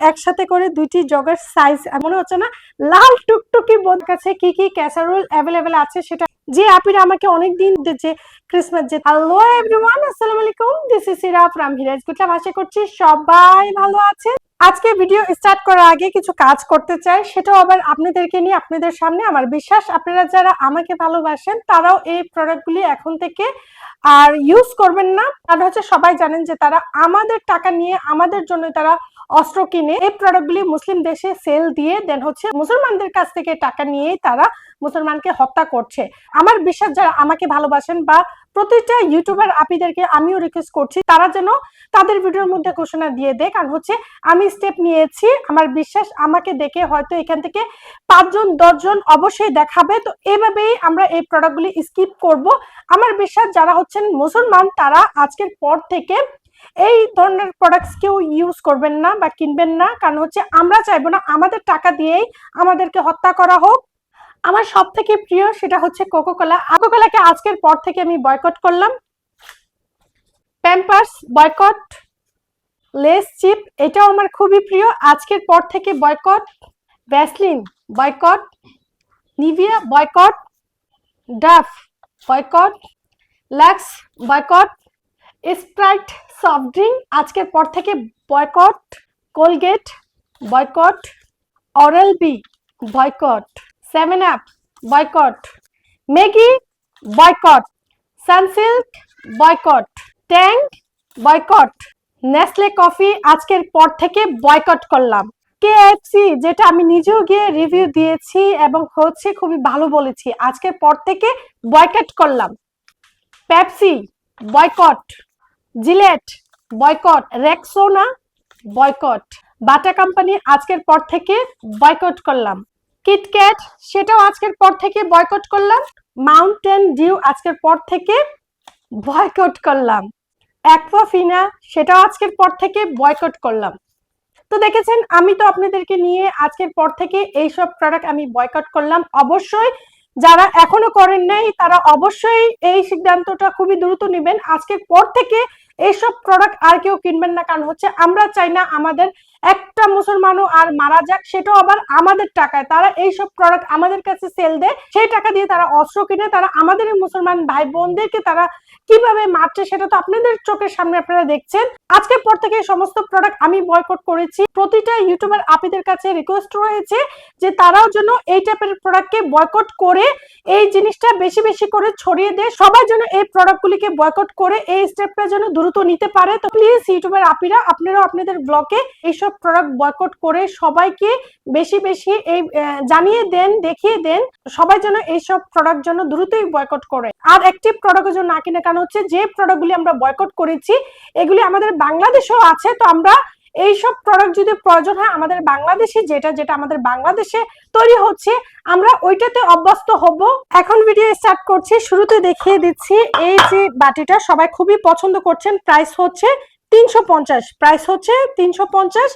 একসাথে করে দুইটি জগের সাইজ মনে হচ্ছে না লাল টুকটুকি বোধ কাছে কি কি ক্যাসারোল অ্যাভেলেবেল আছে সেটা যে আপিরা আমাকে অনেকদিন যে ক্রিসমাস যে হ্যালো এভরিওয়ান আসসালামু আলাইকুম দিস ইজ সিরা ফ্রম হিরাজ গুটলা আশা করছি সবাই ভালো আছে আজকে ভিডিও স্টার্ট করার আগে কিছু কাজ করতে চাই, সেটাও আবার আপনাদেরকে নিয়ে আপনাদের সামনে আমার বিশ্বাস। আপনারা যারা আমাকে ভালোবাসেন, তারাও এই প্রোডাক্টগুলি এখন থেকে আর ইউজ করবেন না। কারণ হচ্ছে সবাই জানেন যে তারা আমাদের টাকা নিয়ে, আমাদের জন্য তারা অস্ত্র কিনে, এই প্রোডাক্টগুলি মুসলিম দেশে সেল দিয়ে দেন হচ্ছে মুসলমানদের কাছ থেকে টাকা নিয়েই তারা মুসলমানকে হত্যা করছে। আমার বিশ্বাস, যারা আমাকে ভালোবাসেন বা প্রতিটা ইউটিউবার আপিদেরকে আমিও রিকোয়েস্ট করছি, তারা যেন তাদের ভিডিওর মধ্যে ঘোষণা দিয়ে দেয়। কারণ হচ্ছে, আমি স্টেপ নিয়েছি, আমার বিশ্বাস আমাকে দেখে হয়তো এখান থেকে পাঁচজন, দশজন অবশ্যই দেখাবে। তো এইভাবেই আমরা এই প্রোডাক্টগুলি স্কিপ করব। আমার বিশ্বাস যারা হচ্ছেন মুসলমান, তারা আজকের পর থেকে এই ধরনের প্রোডাক্টস কেউ ইউজ করবেন না বা কিনবেন না। কারণ হচ্ছে, আমরা চাইব না, আমাদের টাকা দিয়েই আমাদেরকে হত্যা করা হোক। আমার সব থেকে প্রিয় সেটা হচ্ছে কোকো কোলা কোকো কোলাকে আজকের পর থেকে আমি বয়কট করলাম। প্যাম্পার্স বয়কট লেস চিপ এটাও আমার খুবই প্রিয়। আজকের পর থেকে boycott Vaseline boycott Nivea boycott Dove boycott Lux boycott Sprite soft drink আজকের পর থেকে boycott Colgate boycott oral B boycott seven up boycott Maggi boycott Sunsilk boycott Tang boycott Nestle coffee আজকের পর থেকে বয়কট করলাম। কেএফসি যেটা আমি নিজেও গিয়ে রিভিউ দিয়েছি এবং হচ্ছে খুবই ভালো বলেছি। আজকের পর থেকে বয়কট করলাম। Pepsi boycott Gillette boycott Rexona boycott Bata company আজকের পর থেকে বয়কট করলাম। কিটক্যাট সেটাও আজকের পর থেকে বয়কট করলাম। মাউন্টেন ডিউ আজকের পর থেকে বয়কট করলাম। অ্যাকোয়াফিনা সেটাও আজকের পর থেকে বয়কট করলাম। তো দেখেছেন, আমি তো আপনাদেরকে নিয়ে আজকের পর থেকে এইসব প্রোডাক্ট আমি বয়কট করলাম। অবশ্যই যারা এখনও করেন নাই, তারা অবশ্যই এই সিদ্ধান্তটা খুবই দ্রুত নেবেন। আজকের পর থেকে এইসব প্রোডাক্ট আর কেউ কিনবেন না, কারণ হচ্ছে আমরা চাই না আমাদের একটা মুসলমানও আর মারা যাক, সেটাও আবার আমাদের টাকায়। তারা এইসব প্রোডাক্ট আমাদের কাছে সেল দেয়, সেই টাকা দিয়ে তারা অস্ত্র কিনে তারা আমাদের মুসলমান ভাই বোনদেরকে তারা কীভাবে মারছে সেটা তো আপনাদের চোখের সামনে আপনারা দেখছেন। আজকের পর থেকে সমস্ত প্রোডাক্ট আমি বয়কট করেছি। প্রতিটা ইউটিউবার আপিদের কাছে রিকোয়েস্ট রয়েছে যে তারাও যেন এই টাইপের প্রোডাক্টকে বয়কট করে, এই জিনিসটা বেশি বেশি করে ছড়িয়ে দেয়। সবাই যেন এই প্রোডাক্টগুলিকে বয়কট করে, এই স্টেপটা যেন দ্রুত নিতে পারে। তো প্লিজ ইউটিউবের আপিরা, আপনারাও আপনাদের ব্লগে এইসব প্রোডাক্ট বয়কট করে সবাইকে বেশি বেশি এই জানিয়ে দেন, দেখিয়ে দেন, সবাই যেন এইসব প্রোডাক্ট যেন দ্রুতই বয়কট করে। আর একটি প্রোডাক্টের জন্য না কিনা, কারণ হচ্ছে যে প্রোডাক্টগুলি আমরা বয়কট করেছি, এগুলি আমাদের বাংলাদেশেও আছে, তো আমরা এইসব প্রোডাক্ট যদি প্রয়োজন হয় আমাদের বাংলাদেশে যেটা যেটা আমাদের বাংলাদেশে তৈরি হচ্ছে, আমরা ওইটাতে অভ্যস্ত হব। এখন ভিডিও স্টার্ট করছি, শুরুতে দেখিয়ে দিচ্ছি, এই যে বাটিটা সবাই খুবই পছন্দ করছেন প্রাইস হচ্ছে তিনশো পঞ্চাশ প্রাইস হচ্ছে তিনশো পঞ্চাশ।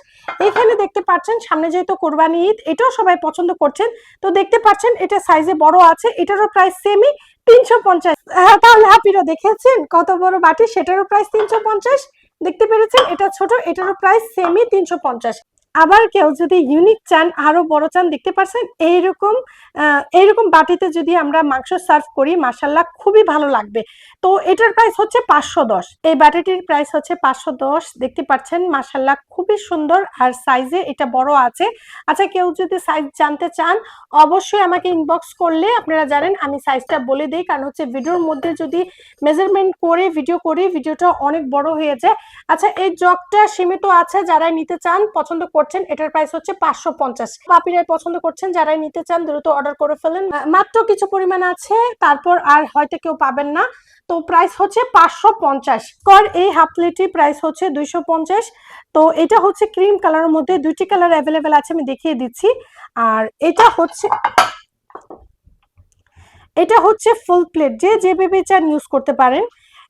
এখানে দেখতে পাচ্ছেন, সামনে যেহেতু কোরবানি ঈদ, এটাও সবাই পছন্দ করছেন। তো দেখতে পাচ্ছেন, এটা সাইজে বড় আছে, এটারও প্রাইস সেমই তিনশো পঞ্চাশ। তাহলে হাপিরা দেখেছেন কত বড় বাটি? সেটারও প্রাইস তিনশো পঞ্চাশ। দেখতে পেরেছেন, এটা ছোট, এটারও প্রাইস সেমই তিনশো পঞ্চাশ। আবার কেউ যদি ইউনিক চান, আরও বড় চান, দেখতে পাচ্ছেন এইরকম এইরকম বাটিতে যদি আমরা মাংস সার্ভ করি মাসাল্লাহ খুবই ভালো লাগবে। তো এটার প্রাইস হচ্ছে পাঁচশো দশ। এই বাটিটির প্রাইস হচ্ছে পাঁচশো দশ, দেখতে পাচ্ছেন মাসাল্লাহ খুবই সুন্দর, আর সাইজে এটা বড় আছে। আচ্ছা কেউ যদি সাইজ জানতে চান, অবশ্যই আমাকে ইনবক্স করলে আপনারা জানেন, আমি সাইজটা বলে দিই, কারণ হচ্ছে ভিডিওর মধ্যে যদি মেজারমেন্ট করে ভিডিও করি ভিডিওটা অনেক বড় হয়ে যায়। আচ্ছা এই জগটা সীমিত আছে, যারাই নিতে চান, পছন্দ করছেন, এটার প্রাইস হচ্ছে পাঁচশো পঞ্চাশ। পাপিরাই পছন্দ করছেন, যারাই নিতে চান, দ্রুত অর্ডার করে ফেলেন। মাত্র কিছু পরিমাণ আছে, তারপর আর হয়তো কেউ পাবেন না। তো প্রাইস হচ্ছে পাঁচশো পঞ্চাশ। কর এই হাফ প্লেটটি প্রাইস হচ্ছে দুইশো পঞ্চাশ। তো এটা হচ্ছে ক্রিম কালারের মধ্যে দুইটি কালার অ্যাভেলেবেল আছে, আমি দেখিয়ে দিচ্ছি। আর এটা হচ্ছে এটা হচ্ছে ফুল প্লেট যে যে বেবি চান ইউজ করতে পারেন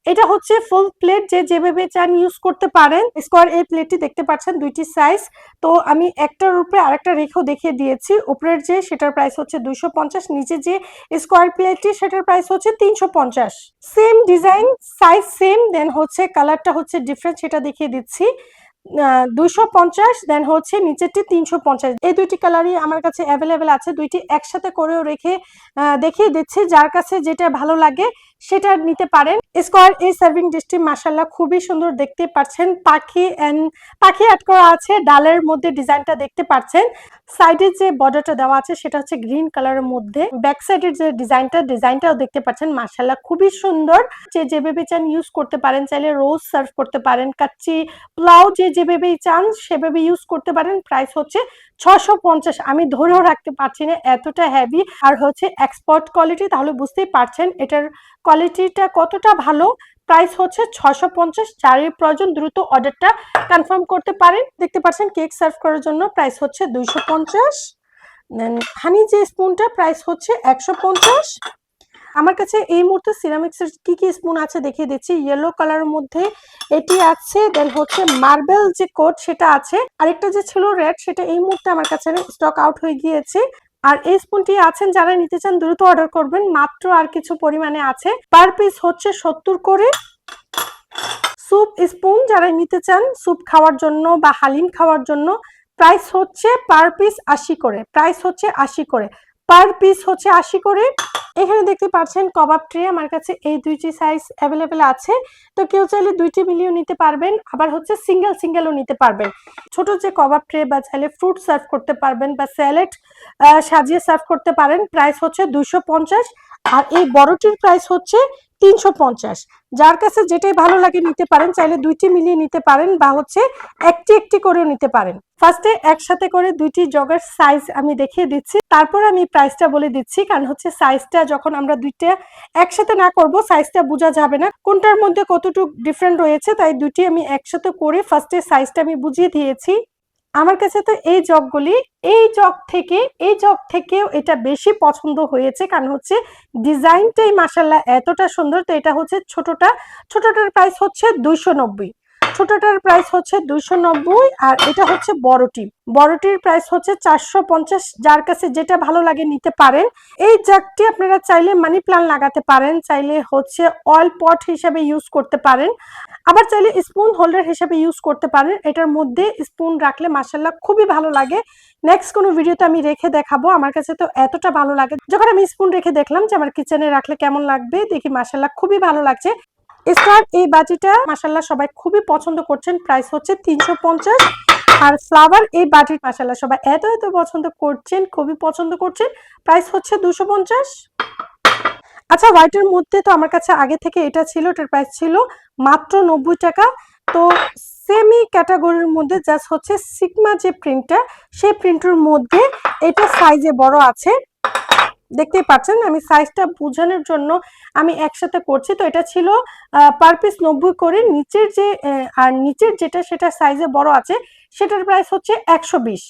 এটা হচ্ছে ফুল প্লেট যে যেভাবে চান ইউজ করতে পারেন। স্কোয়ার এই প্লেটটি দেখতে পাচ্ছেন দুইটি সাইজ তো আমি একটার উপরে আরেকটা রেখেও দেখিয়ে দিয়েছি। উপরের যে সেটার প্রাইস হচ্ছে দুইশো পঞ্চাশ, নিচে যে স্কোয়ার প্লেটটি সেটার প্রাইস হচ্ছে তিনশো পঞ্চাশ। Same design size same then হচ্ছে কালারটা হচ্ছে ডিফারেন্ট সেটা দেখিয়ে দিচ্ছি। দুইশো পঞ্চাশ দেন হচ্ছে নিচেরটি তিনশো পঞ্চাশ। এই দুইটি কালারই আমার কাছে অ্যাভেলেবেল আছে। দুইটি একসাথে করেও রেখে দেখিয়ে দিচ্ছি। যার কাছে যেটা ভালো লাগে সেটা নিতে পারেন। স্কোয়ার এই সার্ভিং ডিশটি মাসাল্লাহ খুবই সুন্দর দেখতে পাচ্ছেন। পাখি এন্ড পাখি অ্যাড করা আছে, ডালের মধ্যে ডিজাইনটা দেখতে পাচ্ছেন। সাইডে যে বর্ডারটা দেওয়া আছে, সেটা হচ্ছে গ্রিন কালারের মধ্যে। ব্যাক সাইডের যে ডিজাইনটা, ডিজাইনটাও দেখতে পাচ্ছেন মাসাল্লাহ খুবই সুন্দর। যে যেভাবে চান ইউজ করতে পারেন, চাইলে রোজ সার্ভ করতে পারেন। কাচ্চি, পোলাও যে যেভাবে চান, সেভাবে ইউজ করতে পারেন। প্রাইস হচ্ছে ছশো পঞ্চাশ। আমি ধরেও রাখতে পারছি না, এতটা হেভি আর হচ্ছে এক্সপোর্ট কোয়ালিটি তাহলে বুঝতেই পারছেন, এটার কোয়ালিটিটা কতটা ভালো প্রাইস হচ্ছে ছশো পঞ্চাশ। যারই প্রয়োজন দ্রুত অর্ডারটা কনফার্ম করতে পারেন। দেখতে পাচ্ছেন কেক সার্ভ করার জন্য প্রাইস হচ্ছে দুইশো পঞ্চাশ। হানি যে স্পুনটা প্রাইস হচ্ছে একশো পঞ্চাশ। আমার কাছে এই মুহূর্তে সিরামিক্সের কি কি স্পুন আছে দেখিয়ে দিচ্ছি। ইয়েলো কালারের মধ্যে এটি আছে দেন হচ্ছে মার্বেল যে কোট সেটা আছে। আরেকটা যে ছিল রেড সেটা এই মুহূর্তে আমার কাছে স্টক আউট হয়ে গিয়েছে। আর এই স্পুনটি আছেন যারা নিতে চান, দ্রুত অর্ডার করবেন। মাত্র আর কিছু পরিমাণে আছে। পার পিস হচ্ছে সত্তর করে স্যুপ স্পুন। যারা নিতে চান, স্যুপ খাওয়ার জন্য বা হালিম খাওয়ার জন্য প্রাইস হচ্ছে পার পিস আশি করে। প্রাইস হচ্ছে আশি করে। পার পিস হচ্ছে আশি করে। এখানে দেখতে পাচ্ছেন কবাব ট্রে আমার কাছে এই দুইটি সাইজ অ্যাভেলেবেল আছে। তো কেউ চাইলে দুইটি মিলিয়েও নিতে পারবেন, আবার হচ্ছে সিঙ্গেল সিঙ্গেলও নিতে পারবেন। ছোট যে কবাব ট্রে বা চাইলে ফ্রুট সার্ভ করতে পারবেন বা স্যালেড সাজিয়ে সার্ভ করতে পারেন। প্রাইস হচ্ছে পঞ্চাশ আর এই বড়টির প্রাইস হচ্ছে তিনশো পঞ্চাশ। যার কাছে যেটাই ভালো লাগে নিতে পারেন, চাইলে দুইটি মিলিয়ে নিতে পারেন বা হচ্ছে একটি একটি করেও নিতে পারেন। ফার্স্টে একসাথে করে দুইটি জগের সাইজ আমি দেখিয়ে দিচ্ছি। তারপর আমি প্রাইসটা বলে দিচ্ছি, কারণ হচ্ছে সাইজটা যখন আমরা দুইটা একসাথে না করব সাইজটা বোঝা যাবে না। কোনটার মধ্যে কতটুকু ডিফারেন্ট রয়েছে, তাই দুটি আমি একসাথে করে ফার্স্টে সাইজটা আমি বুঝিয়ে দিয়েছি। আমার কাছে তো এই জগগুলি, এই জগ থেকে, এই জগ থেকেও এটা বেশি পছন্দ হয়েছে। কারণ হচ্ছে ডিজাইনটাই মাসাল্লাহ এতটা সুন্দর, তো এটা হচ্ছে ছোটটা, ছোটটার প্রাইস হচ্ছে দুইশো নব্বই। ছোটটার প্রাইস হচ্ছে দুইশো নব্বই আর এটা হচ্ছে বড়টি বড়টির প্রাইস হচ্ছে চারশো পঞ্চাশ। যার কাছে যেটা ভালো লাগে নিতে পারেন। এই জাগটি আপনারা চাইলে মানি প্লান্ট লাগাতে পারেন, চাইলে হচ্ছে অয়েল পট হিসাবে ইউজ করতে পারেন। আবার চাইলে স্পুন হোল্ডার হিসেবে ইউজ করতে পারেন। এটার মধ্যে স্পুন রাখলে মাসাল্লাহ খুবই ভালো লাগে। নেক্সট কোনো ভিডিওতে আমি রেখে দেখাবো। আমার কাছে তো এতটা ভালো লাগে। যখন আমি স্পুন রেখে দেখলাম যে আমার কিচেনে রাখলে কেমন লাগবে, দেখি মাসাল্লাহ খুবই ভালো লাগছে। স্টার এই বাটিটা মাসাল্লাহ সবাই খুবই পছন্দ করছেন। প্রাইস হচ্ছে তিনশো পঞ্চাশ। আর ফ্লাওয়ার এই বাটির মাসাল্লাহ সবাই এত এত পছন্দ করছেন, খুবই পছন্দ করছেন। প্রাইস হচ্ছে দুশো আচ্ছা হোয়াইটের মধ্যে তো আমার কাছে আগে থেকে এটা ছিল, এটার প্রাইস ছিল মাত্র নব্বই টাকা। তো সেমি ক্যাটাগরির মধ্যে জাস্ট হচ্ছে সিগমা যে প্রিন্টটা, সেই প্রিন্টের মধ্যে এটা সাইজে বড় আছে। দেখতেই পাচ্ছেন, আমি সাইজটা বোঝানোর জন্য আমি একসাথে করছি। তো এটা ছিল পার পিস নব্বই করে। নিচের যে আর নিচের যেটা, সেটা সাইজে বড় আছে, সেটার প্রাইস হচ্ছে একশো বিশ।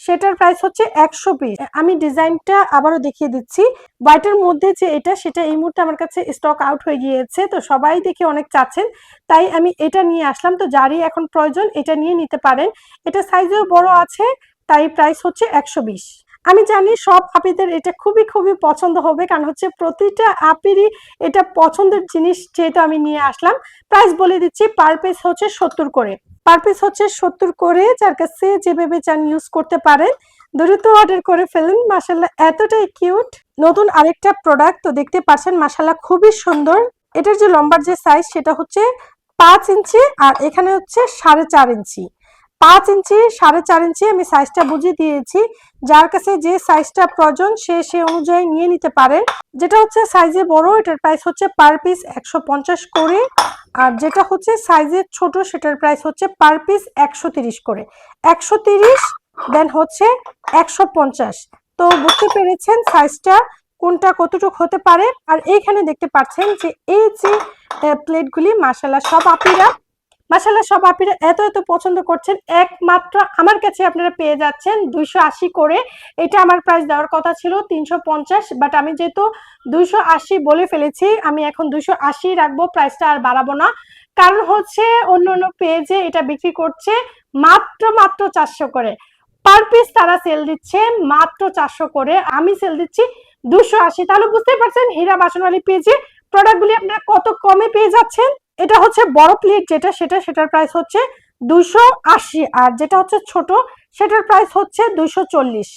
সেটার প্রাইস হচ্ছে একশো বিশ। আমি ডিজাইনটা আবারও দেখিয়ে দিচ্ছি। হোয়াইটের মধ্যে যে এটা, সেটা এই মুহূর্তে আমার কাছে স্টক আউট হয়ে গিয়েছে। তো সবাই দেখে অনেক চাচ্ছেন। তাই আমি এটা নিয়ে আসলাম। তো যারই এখন প্রয়োজন, এটা নিয়ে নিতে পারেন। এটা সাইজেও বড় আছে, তাই প্রাইস হচ্ছে একশো বিশ। আমি জানি সব আপিদের এটা খুবই খুবই পছন্দ হবে, কারণ হচ্ছে প্রতিটা আপিরই এটা পছন্দের জিনিস যেহেতু আমি নিয়ে আসলাম। প্রাইস বলে দিচ্ছি পার পিস হচ্ছে সত্তর করে। পার পিস হচ্ছে সত্তর করে, যার কাছে যেভাবে চান ইউজ করতে পারেন। দ্রুত অর্ডার করে ফেলুন। মাসাল্লাহ এতটাই কিউট নতুন আরেকটা প্রোডাক্ট তো দেখতে পাচ্ছেন মাসাল্লাহ খুবই সুন্দর। এটার যে লম্বার যে সাইজ সেটা হচ্ছে পাঁচ ইঞ্চি আর এখানে হচ্ছে সাড়ে চার ইঞ্চি। পাঁচ ইঞ্চি, সাড়ে চার ইঞ্চি আমি সাইজটা বুঝিয়ে দিয়েছি। যার কাছে যে সাইজটা প্রয়োজন, সে সে অনুযায়ী নিয়ে নিতে পারেন যেটা হচ্ছে সাইজে বড়, এটার প্রাইস হচ্ছে পার পিস একশো পঞ্চাশ করে। আর যেটা হচ্ছে সাইজে ছোট, সেটার প্রাইস হচ্ছে পার পিস একশো তিরিশ করে। একশো তিরিশ দেন হচ্ছে একশো পঞ্চাশ। তো বুঝতে পেরেছেন সাইজটা কোনটা কতটুকু হতে পারে? আর এইখানে দেখতে পাচ্ছেন যে এই যে প্লেটগুলি মাসালা সব আপিরা মাসাল্লাহ সব আপিরা এত এত পছন্দ করছেন। একমাত্র আমার কাছে আপনারা পেয়ে যাচ্ছেন দুইশো আশি করে। এটা আমার প্রাইস দেওয়ার কথা ছিল তিনশো পঞ্চাশ বাট আমি যেহেতু দুইশো আশি বলে ফেলেছি, আমি এখন দুইশো আশি রাখব প্রাইসটা আর বাড়াবো না। কারণ হচ্ছে অন্য অন্য পেজে এটা বিক্রি করছে মাত্র মাত্র চারশো করে। পার পিস তারা সেল দিচ্ছে মাত্র চারশো করে। আমি সেল দিচ্ছি দুশো আশি। তাহলে বুঝতেই পারছেন হীরা বাসনওয়ালি পেজে প্রোডাক্টগুলি আপনারা কত কমে পেয়ে যাচ্ছেন? এটা হচ্ছে বড় প্লেট যেটা, সেটা, সেটার প্রাইস হচ্ছে দুইশো আশি আর যেটা হচ্ছে ছোট, সেটার প্রাইস হচ্ছে দুইশো চল্লিশ।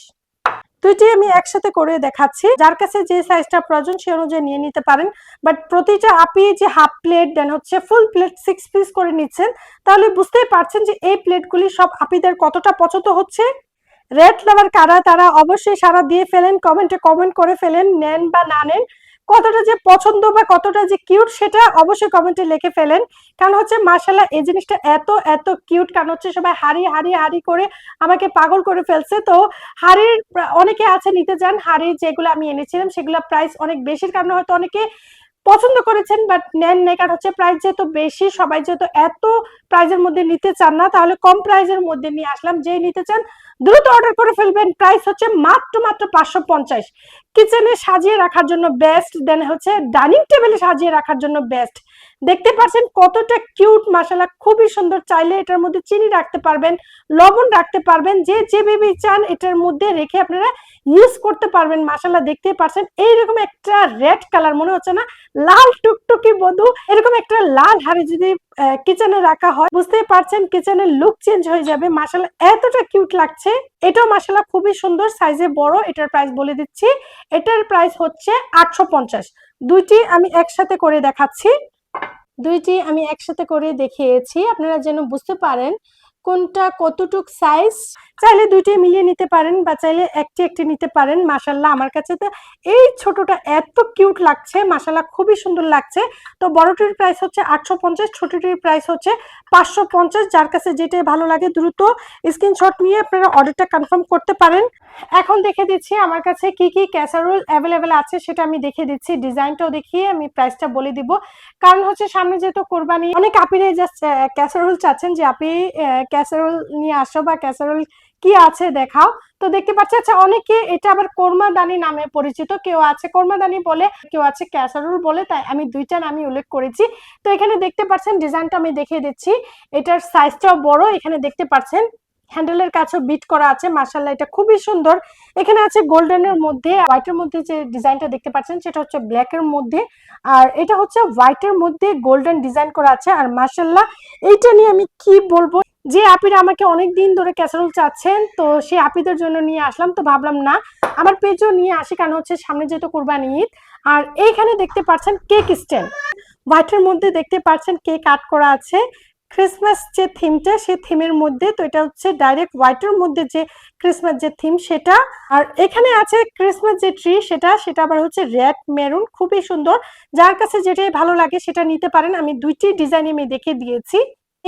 দুইটি আমি একসাথে করে দেখাচ্ছি। যার কাছে যে সাইজটা প্রয়োজন, সে অনুযায়ী নিয়ে নিতে পারেন। বাট প্রতিটা আপি যে হাফ প্লেট দেন হচ্ছে ফুল প্লেট সিক্স পিস করে নিচ্ছেন, তাহলে বুঝতেই পারছেন যে এই প্লেটগুলি সব আপিদের কতটা পছন্দ হচ্ছে। রেড লাভার কারা, তারা অবশ্যই সারা দিয়ে ফেলেন কমেন্টে কমেন্ট করে ফেলেন, নেন বা না নেন। কতটা যে পছন্দ বা কতটা যে কিউট সেটা অবশ্যই কমেন্টে লিখে ফেলেন। কারণ হচ্ছে মার্শাল্লাহ এই জিনিসটা এত এত কিউট কারণ হচ্ছে, সবাই হাড়ি হাড়ি হাড়ি করে আমাকে পাগল করে ফেলছে। তো হাড়ির অনেকে আছে, নিতে চান হাড়ি যেগুলো আমি এনেছিলাম, সেগুলো প্রাইস অনেক বেশির কারণে হয়তো অনেকে পছন্দ করেছেন বাট নেন নেই। কারণ হচ্ছে প্রাইস যেহেতু বেশি, সবাই যেহেতু এত প্রাইজের মধ্যে নিতে চান না, তাহলে কম প্রাইজের মধ্যে নিয়ে আসলাম। যে নিতে চান দ্রুত অর্ডার করে ফেলবেন। প্রাইস হচ্ছে মাত্র মাত্র পাঁচশো পঞ্চাশ। কিচেনে সাজিয়ে রাখার জন্য বেস্ট দেন হচ্ছে ডাইনিং টেবিলে সাজিয়ে রাখার জন্য বেস্ট দেখতে পাচ্ছেন কতটা কিউট মশলা খুবই সুন্দর। চাইলে এটার মধ্যে চিনি রাখতে পারবেন, লবণ রাখতে পারবেন, যে যেভাবে চান এটার মধ্যে রেখে আপনারা ইউজ করতে পারবেন মশলা দেখতে পাচ্ছেন। এইরকম একটা রেড কালার মনে হচ্ছে না, লাল টুকটুকি বধু এরকম একটা লাল হাড়ি যদি কিচেনে রাখা হয়। বুঝতেই পারছেন কিচেনের লুক চেঞ্জ হয়ে যাবে। মাসালা এতটা কিউট লাগছে। এটাও মাসালা খুবই সুন্দর সাইজে বড়। এটার প্রাইস বলে দিচ্ছি। এটার প্রাইস হচ্ছে আটশো পঞ্চাশ। দুইটি আমি একসাথে করে দেখাচ্ছি। দুইটি আমি একসাথে করে দেখিয়েছি। আপনারা যেন বুঝতে পারেন কোনটা কতটুক সাইজ চাইলে দুইটি মিলিয়ে নিতে পারেন বা চাইলে একটি একটি নিতে পারেন। মাসাল্লাহ আমার কাছে তো এই ছোটটা এত কিউট লাগছে। মাসাল্লাহ খুবই সুন্দর লাগছে। তো বড়টির প্রাইস হচ্ছে আটশো পঞ্চাশ, ছোটটির প্রাইস হচ্ছে পাঁচশো পঞ্চাশ। যার কাছে যেটাই ভালো লাগে দ্রুত স্ক্রিনশট নিয়ে আপনারা অর্ডারটা কনফার্ম করতে পারেন। এখন দেখে দিচ্ছি আমার কাছে কি কি ক্যাসারোল অ্যাভেলেবেল আছে, সেটা আমি দেখে দিচ্ছি। ডিজাইনটাও দেখিয়ে আমি প্রাইসটা বলে দিব। কারণ হচ্ছে সামনে যেহেতু কোরবানি, অনেক আপিরে জাস্ট ক্যাসারোল চাচ্ছেন যে আপনি ক্যাসারোল নিয়ে আসো বা ক্যাসারোল কি আছে দেখাও। তো দেখতে পাচ্ছি আচ্ছা অনেকে এটা আবার কোরমাদানি নামে পরিচিত, কেউ আছে কোরমাদানি বলে, কেউ আছে ক্যাসারোল বলে, তাই আমি দুইটা নামই উল্লেখ করেছি। তো এখানে দেখতে পাচ্ছেন ডিজাইনটা আমি দেখিয়ে দিচ্ছি, এটার সাইজটাও বড়, এখানে দেখতে পাচ্ছেন হ্যান্ডেলের কাছেও বিট করা আছে মার্শাল্লাহ এটা খুবই সুন্দর। এখানে আছে গোল্ডেনের মধ্যে হোয়াইটের মধ্যে যে ডিজাইনটা দেখতে পাচ্ছেন, সেটা হচ্ছে ব্ল্যাকের মধ্যে। আর এটা হচ্ছে হোয়াইটের মধ্যে গোল্ডেন ডিজাইন করা আছে। আর মার্শাল্লাহ এইটা নিয়ে আমি কি বলব? যে আপিরা আমাকে অনেক দিন ধরে ক্যাসারোল চাচ্ছেন, তো সেই আপিদের জন্য নিয়ে আসলাম, তো ভাবলাম না, আমার পেজও নিয়ে আসি, কারণ হচ্ছে সামনে যেহেতু কোরবানি ঈদ। আর এইখানে দেখতে পাচ্ছেন কেক স্ট্যান্ড হোয়াইটের মধ্যে দেখতে পাচ্ছেন কেক আর্ট করা আছে। ক্রিসমাস যে থিমটা সে থিমের মধ্যে তো এটা হচ্ছে ডাইরেক্ট হোয়াইটের মধ্যে যে ক্রিসমাস যে থিম সেটা। আর এখানে আছে ক্রিসমাস যে ট্রি সেটা সেটা আবার হচ্ছে রেড মেরুন খুবই সুন্দর। যার কাছে যেটাই ভালো লাগে সেটা নিতে পারেন। আমি দুইটি ডিজাইন আমি দেখে দিয়েছি।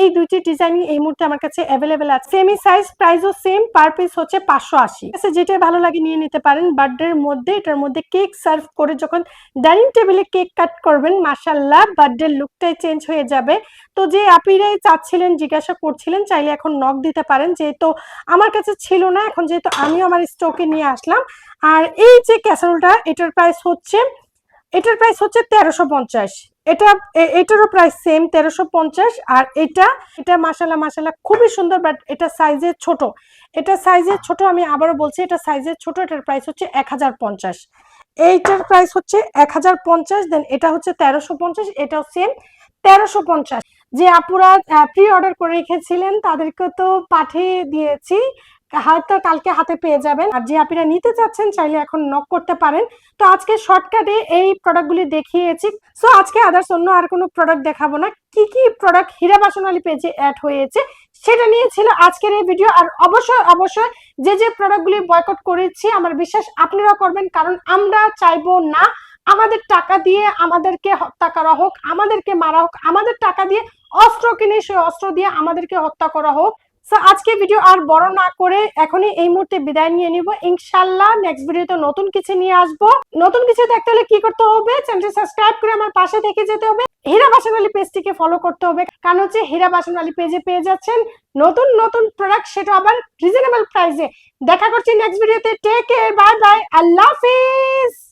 এই দুইটি ডিজাইনই এই মুহূর্তে আমার কাছে অ্যাভেলেবেল আছে। সেমি সাইজ প্রাইসও সেম পার পিস হচ্ছে পাঁচশো আশি। যেটা ভালো লাগে নিয়ে নিতে পারেন বার্থডের মধ্যে, এটার মধ্যে কেক সার্ভ করে যখন ডাইনিং টেবিলে কেক কাট করবেন মাসাল্লাহ বার্থডের লুকটাই চেঞ্জ হয়ে যাবে। তো যে আপিরাই চাচ্ছিলেন, জিজ্ঞাসা করছিলেন, চাইলে এখন নক দিতে পারেন, যেহেতু আমার কাছে ছিল না, এখন যেহেতু আমিও আমার স্টকে নিয়ে আসলাম। আর এই যে ক্যাসারোলটা এটার প্রাইস হচ্ছে, এটার প্রাইস হচ্ছে তেরোশো পঞ্চাশ। এটা এটারও প্রাইস সেম তেরোশো পঞ্চাশ আর এটা এটা মাসালা মাসালা খুবই সুন্দর বাট এটা সাইজে ছোট। এটা সাইজে ছোট আমি আবারও বলছি, এটা সাইজে ছোট, এটার প্রাইস হচ্ছে এক হাজার পঞ্চাশ। এইটার প্রাইস হচ্ছে এক হাজার পঞ্চাশ দেন এটা হচ্ছে তেরোশো পঞ্চাশ, এটাও সেম তেরোশো পঞ্চাশ। যে আপুরা প্রি অর্ডার করে রেখেছিলেন, তাদেরকে তো পাঠিয়ে দিয়েছি। হয়তো কালকে হাতে পেয়ে যাবেন। আর যে আপনারা নিতে চাচ্ছেন, চাইলে এখন নক করতে পারেন। তো আজকে শর্টকাটে এই প্রোডাক্টগুলি দেখিয়েছি। সো আজকে আদার্স অন্য আর কোনো প্রোডাক্ট দেখাবো না। কি কি প্রোডাক্ট হীরা বাসনালী পেজে অ্যাড হয়েছে, সেটা নিয়ে ছিল আজকের এই ভিডিও আর অবশ্যই অবশ্যই যে যে প্রোডাক্টগুলি বয়কট করেছি, আমার বিশ্বাস আপনারা করবেন। কারণ আমরা চাইব না আমাদের টাকা দিয়ে আমাদেরকে হত্যা করা হোক, আমাদেরকে মারা হোক, আমাদের টাকা দিয়ে অস্ত্র কিনে সেই অস্ত্র দিয়ে আমাদেরকে হত্যা করা হোক। সো আজকে ভিডিও আর বড় না করে এখনই এই মুহূর্তে বিদায় নিয়ে নিব। ইনশাল্লাহ নেক্সট ভিডিওতে নতুন কিছু নিয়ে আসব। নতুন কিছু দেখতে হলে কি করতে হবে? চ্যানেলটি সাবস্ক্রাইব করে আমার পাশে থেকে যেতে হবে। হীরা বাসন আলী পেজটিকে ফলো করতে হবে। কারণ হচ্ছে হীরা বাসন আলী পেজে পেয়ে যাচ্ছেন নতুন নতুন প্রোডাক্ট সেটা আবার রিজনেবল প্রাইসে দেখা করছি নেক্সট ভিডিওতে টেক কেয়ার বাই বাই আল্লাহ হাফিজ!